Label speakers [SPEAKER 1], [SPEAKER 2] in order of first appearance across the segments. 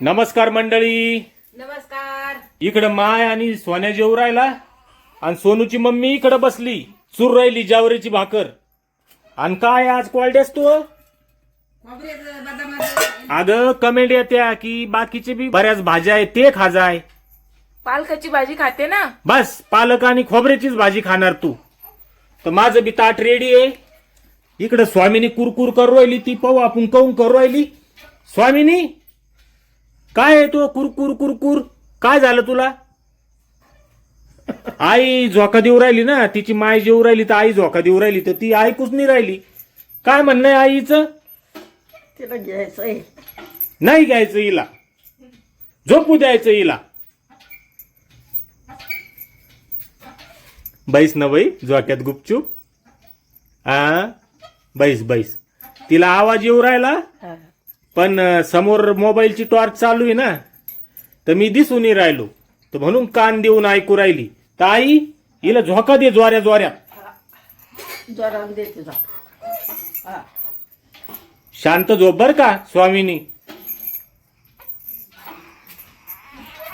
[SPEAKER 1] नमस्कार मंडळी.
[SPEAKER 2] नमस्कार.
[SPEAKER 1] इकडं माय आणि सोन्या जेऊ राहिला आणि सोनूची मम्मी इकडं बसली. चूर राहिली जावरीची भाकर. आणि काय आज क्वालिटीस तू?
[SPEAKER 2] खोबऱ्याचं बदामाचं.
[SPEAKER 1] अगं कमेंट येत्या की बाकीचे बी बऱ्याच भाज्या आहेत ते खाजाय
[SPEAKER 3] पालकाची भाजी खाते ना?
[SPEAKER 1] बस पालक आणि खोबऱ्याचीच भाजी खाणार तू. तर माझं बी ताट रेडी आहे. इकडं स्वामीनी कुरकुर करू राहिली ती पाहू आपण काऊन करू राहिली. स्वामीनी काय आहे तो? कुरकुर कुरकुर काय झालं तुला? आई झोका देऊ राहिली ना तिची माय जेऊ राहिली तर आई झोका देऊ राहिली तर ती ऐकूच नाही राहिली. काय म्हणणं आहे आईचं?
[SPEAKER 2] तिला घ्यायचंय
[SPEAKER 1] नाही घ्यायचं हिला. झोपू द्यायचं हिला. बैस ना बाई झोक्यात गुपचूप. आ? बैस बैस. तिला आवाज येऊ राहिला? पण समोर मोबाईलची टॉर्च चालू आहे ना तर मी दिसून राहिलो. तर म्हणून कान देऊन ऐकू राहिली. तर आई हिला झोका दे
[SPEAKER 2] तुझा हा.
[SPEAKER 1] शांत झोप बर का स्वामीनी?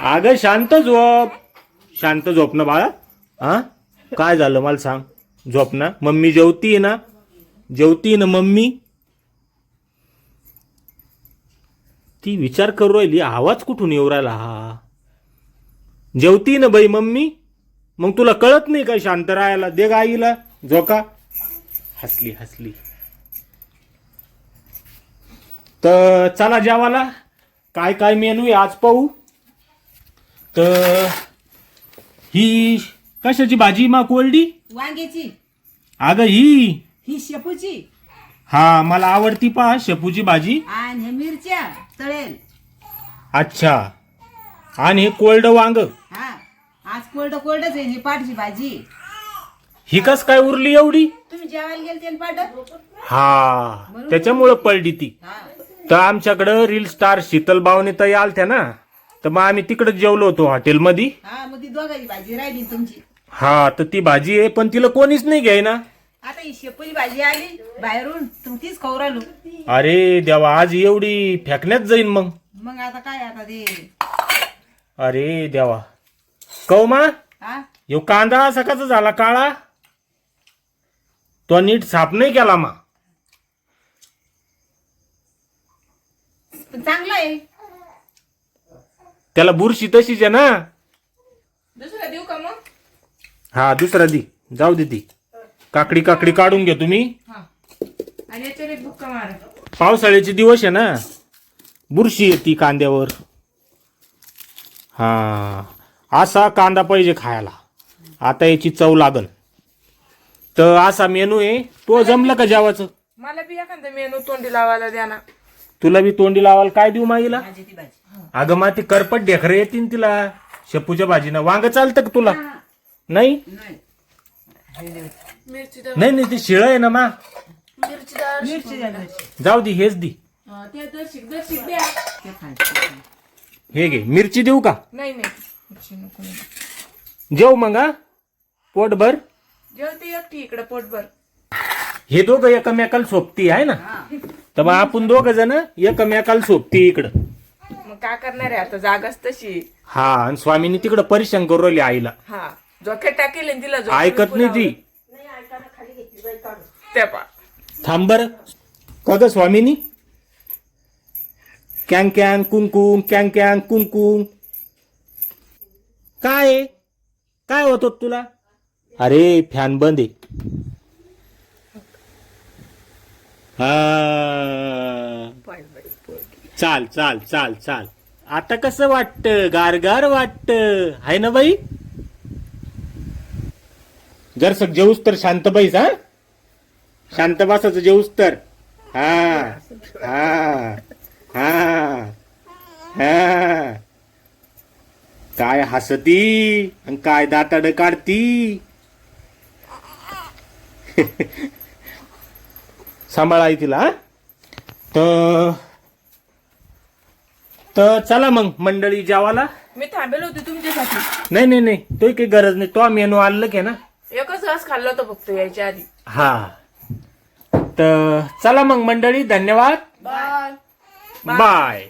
[SPEAKER 1] अगं शांत झोप. शांत झोप ना बाळा. हा? काय झालं मला सांग. झोप ना. मम्मी जेवतीये ना? जेवतीये ना मम्मी? ती विचार करू राहिली आवाज कुठून येऊ राहिला हा? जेवती ना बाई मम्मी? मग तुला कळत नाही काय शांत राहायला? दे ग आईला झोका. हसली हसली. तर चला जेवाला काय काय मेनू आहे आज पाहू? तर ही कशाची भाजी? मा कोरडी?
[SPEAKER 2] वांग्याची.
[SPEAKER 1] अगं ही.
[SPEAKER 2] ही शेपूची.
[SPEAKER 1] हा मला आवडती पहा शेपूची भाजी.
[SPEAKER 2] आणि हे मिरच्या तळेल.
[SPEAKER 1] अच्छा. आणि हे कोल्ड वांग.
[SPEAKER 2] हा आज कोल्ड कोल्डच आहे ही पाठची भाजी.
[SPEAKER 1] ही कस काय उरली एवढी?
[SPEAKER 2] तुम्ही जेवायला गेलते ना पाठ
[SPEAKER 1] हा त्याच्यामुळं पडली ती.
[SPEAKER 2] हा.
[SPEAKER 1] तर आमच्याकडं रील स्टार शीतल बावने ताई आलत्या ना. तर मग आम्ही तिकडच जेवलो होतो हॉटेलमध्ये.
[SPEAKER 2] हा मग ती दोघांची भाजी राहिली ना तुमची.
[SPEAKER 1] हा तर ती भाजी आहे पण तिला कोणीच नाही घ्याय ना
[SPEAKER 2] आता ही शेपूची भाजी आली बाहेरून तुम्ही तीच खाऊ राहिलो.
[SPEAKER 1] अरे देवा आज एवढी फेकण्यात जाईन मग.
[SPEAKER 2] मग आता काय आता ते?
[SPEAKER 1] अरे देवा. कौमा
[SPEAKER 2] हा?
[SPEAKER 1] यो कांदा सकाळचा झाला काळा? तो नीट साफ नाही केला मा.
[SPEAKER 2] पण चांगला आहे.
[SPEAKER 1] त्याला बुरशी तशीच आहे ना.
[SPEAKER 3] दुसरा देऊ का मग?
[SPEAKER 1] हा दुसरा दी. जाऊ दे ती. काकडी काकडी काढून घ्या तुम्ही.
[SPEAKER 3] हा. आणि याच्यावर एक बुक्का मारा.
[SPEAKER 1] पावसाळ्याचे दिवस आहे ना. बुरशी येते कांद्यावर. हा. असा कांदा पाहिजे खायला. आता याची चव लागल. तर असा मेनू आहे. तो जमलं का जेवाचं?
[SPEAKER 3] मला बी एखादा मेनू तोंडी लावायला द्या ना.
[SPEAKER 1] तुला बी तोंडी लावायला काय देऊ माईला? अगं मा ती करपट ढेकरं येतील तिला. शेपूच्या भाजीनं. वांग चालतं का तुला? नाही?
[SPEAKER 2] नाही.
[SPEAKER 3] मिरची
[SPEAKER 1] नाही नाही ते शिळ आहे ना मा.
[SPEAKER 3] मिरची द्या
[SPEAKER 2] मिरची द्या मिरची.
[SPEAKER 1] जाऊ दे हेच दे.
[SPEAKER 3] हा, ते दर्शिक दर्शिक द्या.
[SPEAKER 2] ते खायचं
[SPEAKER 1] हे घे मिरची देऊ का?
[SPEAKER 3] नाही नाही. मिरची नको नाही.
[SPEAKER 1] जेव मग हा. पोटभर
[SPEAKER 3] जेवते एकटी इकडे पोटभर
[SPEAKER 1] हे दोघं एकमेकाला सोबती आहे ना? तर मग आपण दोघ जण एकमेकाला सोबती इकडं.
[SPEAKER 3] मग काय करणार आहे आता? जागाच तशी.
[SPEAKER 1] हा आणि स्वामीनी तिकडं परेशान करू राहिली आईला.
[SPEAKER 3] हा. झोक्यात टाकेल आणि तिला
[SPEAKER 1] ऐकत नाही ती.
[SPEAKER 3] त्या पा.
[SPEAKER 1] थांब बर. का ग स्वामीनी? कॅंग कॅंग कुंकुम कॅंग कॅंग कुंकुम काय आहे? काय होत होत तुला? अरे फॅन बंद आहे. हा. चाल चाल चाल चाल. आता कसं वाटत? गारगार वाटत? आहे ना बाई? जर सग जेऊस तर शांत हा? शांत बसायचं जेऊस तर. हा हा हा हा. काय हसती आणि काय दाताड काढती? सांभाळाय तिला? तर तर चला मग मंडळी जेवाला
[SPEAKER 3] मी थांबेल होते तुमच्यासाठी.
[SPEAKER 1] नाही नाही नाही. तो काही गरज नाही. तो मेनू आणलं की ना?
[SPEAKER 3] एकच घास खाल्ला होता फक्त यायच्या आधी.
[SPEAKER 1] हा. तर चला मग मंडळी धन्यवाद.
[SPEAKER 3] बाय.
[SPEAKER 1] बाय.